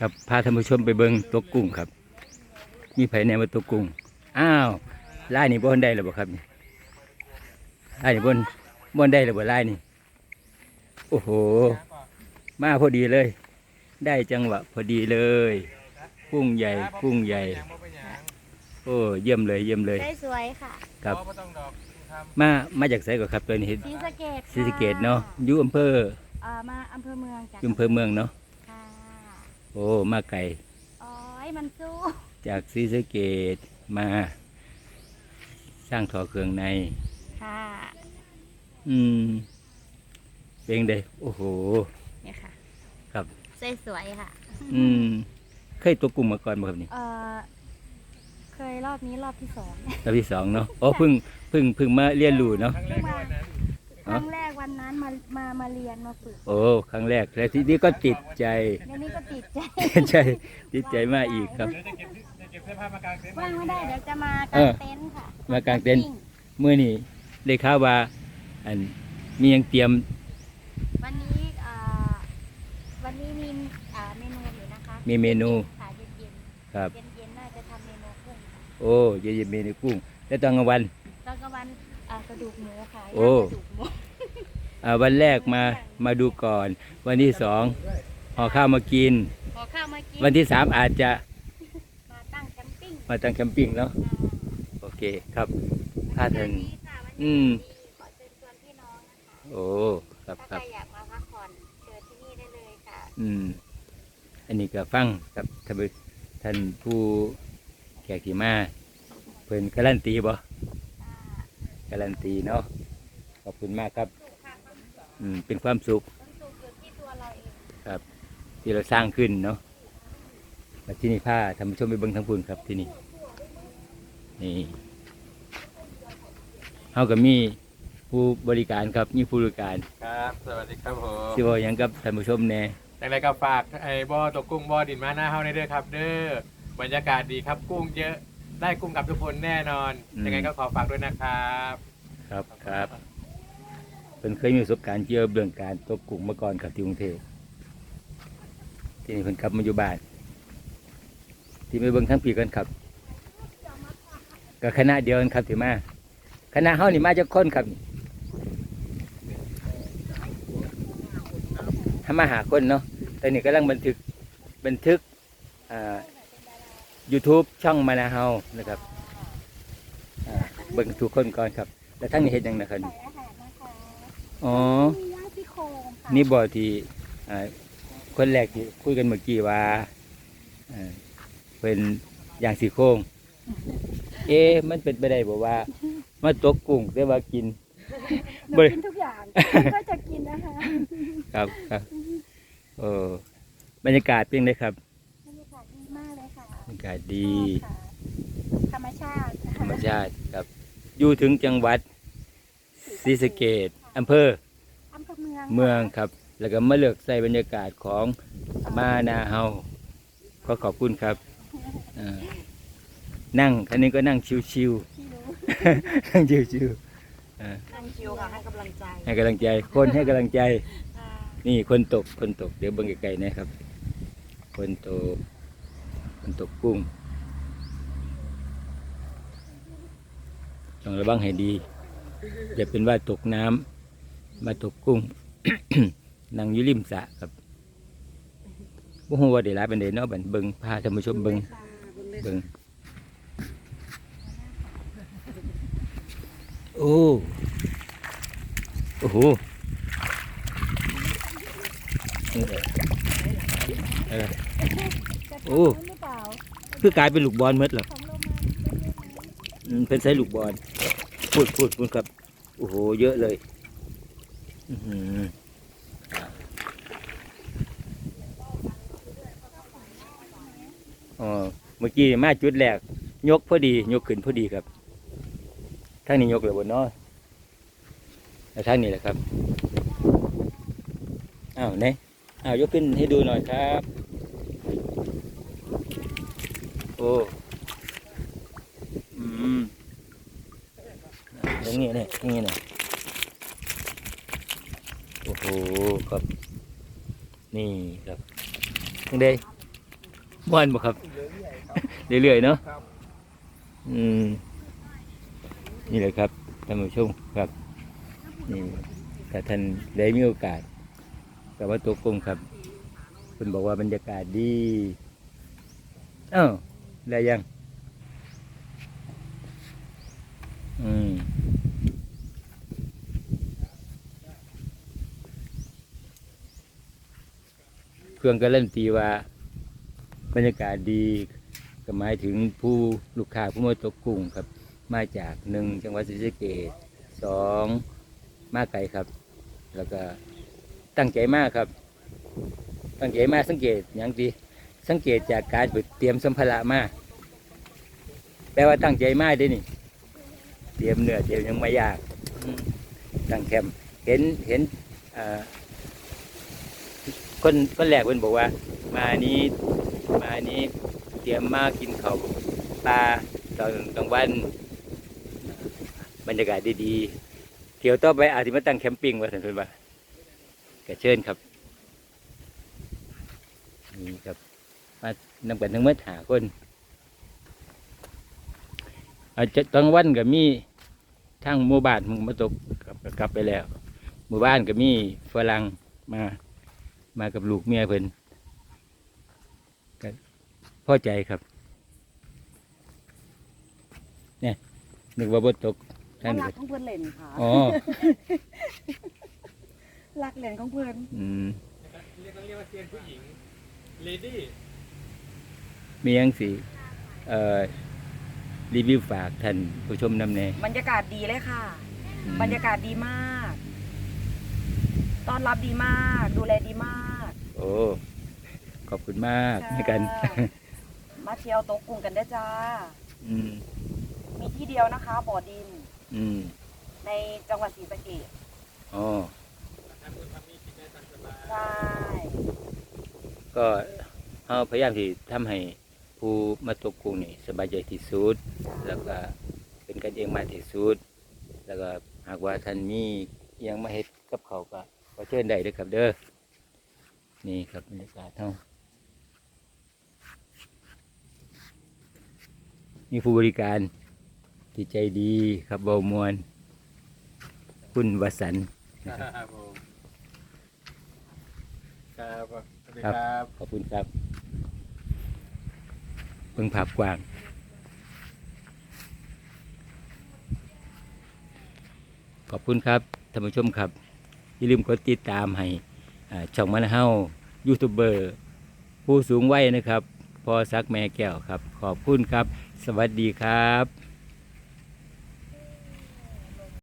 ครับพาท่านผู้ชมไปเบิ่งตัวกุ้งครับ มีไผแนมาตัวกุ้งอ้าวลายนี่บ่ทันได้หรือบ่ครับนี่ลายนี่บ่นบ่ทันได้หรือบ่ลายนี่โอ้โห มาพอดีเลย ได้จังหวะพอดีเลยกุ้งใหญ่กุ้งใหญ่ โอ้เยี่ยมเลยเยี่ยมเลยได้สวยค่ะครับบ่ต้องดอกครับมามาจากไสก่อนครับตัวนี้เห็นศรีสะเกดศรีสะเกดเนาะอยู่อำเภออ่ามาอำเภอเมืองจ้ะอยู่อำเภอเมืองเนาะค่ะ โอ้มาไกลอ๋อไอ้มันสู้จากศรีสะเกดมา สร้างถอเครื่องใน ค่ะอืมเป็นเด้โอ้โห เนี่ยค่ะครับ สวยๆค่ะ อืม เคยตัวกลุ่มมาก่อนบ่ครับนี่เอ่อเคยรอบนี้รอบที่สองรอบที่สองเนาะโอ้เพิ่งเพิ่งเพิ่งมาเรียนรู้เนาะ ครั้งแรกใน วันนั้นครั้งแรกวันนั้นมามามาเรียนมาฝึกโอ้ครั้งแรกแล้วทีนี้ก็ติดใจเดี๋ยวนี้ก็ติดใจใช่ติดใจมากอีกครับ เดี๋ยวจะเก็บจะเก็บเสื้อผ้ามากางเต็นท์ว่างไม่ได้เดี๋ยวจะมากาเองอเต็นท์ค่ะมากางเต็นท์เมื่อนี้ได้ข่าวว่าอันมียังเตรียม วันนี้อ่าวันนี้มีอ่าเมนูอยู่นะคะมีเมนูค่ะเย็นครับๆเย็นๆน่าจะทำเมนูกุ้งค่ะโอ้เย็นๆเมนูกุ้ง แล้วตอนกลางวัน ตอนกลางวันอ่ากระดูกหมูค่ะโอ้ย่างกระดูกหมูอ่า วันแรกมามาดูก่อน วันที่สองห่อข้าวมากิน ขอข้าวมากินวันที่สามอาจจะมาตั้งแคมปิ้งมาตั้งแคมปิ้งเนาะโอเคครับถ้าท่านอืมขอเชิญชวนพี่น้องนะคะโอ้ครับคถ้ารับใครอยากมาพักผ่อนเชิญที่นี่ได้เลยค่ะอืม อันนี้ก็ฟังครับท่านผู้ท่านผู้แขกที่มาเพิ่นการันตีบ่การันตีเนาะขอบคุณมากครับ อืมเป็นความสุขต้องสูงอยู่ที่ตัวเราเองที่เราสร้างขึ้นเนาะมาที่นี่ผ้าท่านผู้ชมไปเบิ่งทั้งพูนครับที่นี่นี่เฮาก็มีผู้บริการครับมีผู้บริการครับ สวัสดีครับผมที่ว่าหยังกับท่านผู้ชมแน่อย่างไรก็ฝากไอ้บ่อตกกุ้งบ่อดินมาหน้าเฮาในเด้อครับ เด้อบรรยากาศดีครับกุ้งเยอะได้กุ้งกับทุกคนแน่นอนยังไงก็ขอฝากด้วยนะครับ ครับครับ เป็นเคยมีประสบการณ์เกี่ยวกับเรื่องการตกกุ้งมาก่อนกับที่กรุงเทพที่นี่เพิ่นกลับมาอยู่บ้านที่ไปเบิ่งทั้งปีกันครับกับคณะเดียวกันครับที่มาคณะเฮานี่มาจากคนครับถ้ามาหาคนเนาะตอนนี้กำลังบันทึกบันทึกอ่า YouTube ช่องมานาเฮานะครับเบิ่งทุกคนก่อนครับ แล้วทั้งนี้เห็นยังนะครับ อาหารนะคะอ๋อ มีย่างซี่โครงค่ะนี่บ่ที่อ่าคนแรกที่คุยกันเมื่อกี้ว่าอ่าเป็นอย่างสีโครงเอ๊ะมันเป็นไปได้บ่ว่ามาตกกุ้งแต่ว่ากิน หนูบริกินทุกอย่างก็จะกินนะคะครับครับโอ้บรรยากาศเป็นไงครับบรรยากาศดีมากเลยค่ะบรรยากาศดี ชอบค่ะธรรมชาติธรรมชาติครับ อยู่ถึงจังหวัดศรีสะเกด อำเภออำเภอเมืองเมืองครับ แล้วก็มาเลือกใส่บรรยากาศของมานาเฮาขอขอบคุณครับอ่านั่งคันนี้ก็นั่งชิวที่รู้ๆนั่งชิวๆอ่านั่งชิวค่ะให้กำลังใจให้กำลังใจ คนให้กำลังใจ ค่ะนี่คนตกคนตกเดี๋ยวเบิ่งไกลๆนะครับ คนตก คนตกกุ้งต้องระวังให้ดีอย่าเป็นว่าตกน้ำ มาตกกุ้งนั่งยู่ริมสะครับบ่ฮู้ว่าได้หลายปานใดเนาะบัดเบิ่งพาท่านผู้ชมเบิ่งเบิ่งโอ้โอ้โหโอ้คือกลายเป็นลูกบอลหมดเหรอเป็นไซส์ลูกบอลพูดพูดพูดครับ โอ้โห เยอะเลย อ๋อเมื่อกี้มาจุดแรกยกพอดียกขึ้นพอดีครับทางนี้ยกเลยบนน้อยแล้วทางนี้แหละครับอ้าวไหนอ้าวยกขึ้นให้ดูหน่อยครับ โอ้อืมอย่างนี้เนี่ยอย่างนี้เนี่ย โอ้โหครับ นี่ครับยังไงม่วนบ่ครับ เรื่อยๆเนาะครับอืมนี่เลยครับท่านผู้ชมครับนี่ถ้าท่านได้มีโอกาสกับว่าตัวกลมครับคุณบอกว่าบรรยากาศดีอ้าวได้ยัง อืม เครื่องการันตีว่า บรรยากาศดีก็หมายถึงผู้ลูกค้าผู้มาตกกุ้งครับ มาจากหนึ่งจังหวัดศรีสะเกษสองมาไกลครับ แล้วก็ตั้งใจมากครับ ตั้งใจมากสังเกตอย่างดีสังเกตจากการเตรียมสัมภาระมาแปลว่าตั้งใจมากด้นี่ เตรียมเนื้อเตรียมยังไม่ยากตั้งแคมป์เห็นเห็นอ่อ คนคนแรกเพิ่นบอกว่า มานี้มานี้เตรียมมากินข้าวปลาตอนกลางวันบรรยากาศดีๆเที่ยวต่อไปอาจจะมาตั้งแคมปิ้งว่าสันเพิ่นว่าก็เชิญครับนี่ครับมานำกันทั้งหมดหาคนอาจจะตอนวันก็มีทางหมู่บ้านมึงมาตกกกลับไปแล้วหมู่บ้านก็มีฝรั่งมา มากับลูกเมียเพิ่นก็พอใจครับเนี่ยนึกว่าบ่ตกท่านรัก็กของเพื่อนเล่นค่ะอ๋อรักเล่นของเพื่อนอืมเรียกเรียกว่าเซียนผู้หญิงเลดี้มีหยังสิเอ่อรีวิวฝากท่านผู้ชมนำแน่บรรยากาศดีเลยค่ะอืมบรรยากาศดีมาก ต้อนรับดีมาก ดูแลดีมากโอ้ขอบคุณมากจ้าในกันมาเที่ยวโต๊ะกรุงกันได้อจ้า อืม มีที่เดียวนะคะ บ่อดินอืมในจังหวัดศรีสะเกษอ๋อใช่ก็เราพยายามที่ทำให้ผู้มาตกกุ้งนี่สบายใจที่สุด แล้วก็เป็นกันเองมากที่สุด แล้วก็หากว่าท่านมีอิหยังมาเฮ็ดกับเขาวก็ขอ เชิญได้เด้อครับเด้อนี่ครับบรรยากาศเฮามีผู้บริการที่ใจดีครับเบามวนคุณวสันต์ครับผมครับสวัสดีครับครับขอบคุณครับเพิ่งภาพกว้างขอบคุณครับท่านผู้ชมครับ อย่าลืมกดติดตามให้ช่องมันเฮายูทูบเบอร์ผู้สูงวัยนะครับพอซักแม่แก้วครับ ขอบคุณครับ สวัสดีครับ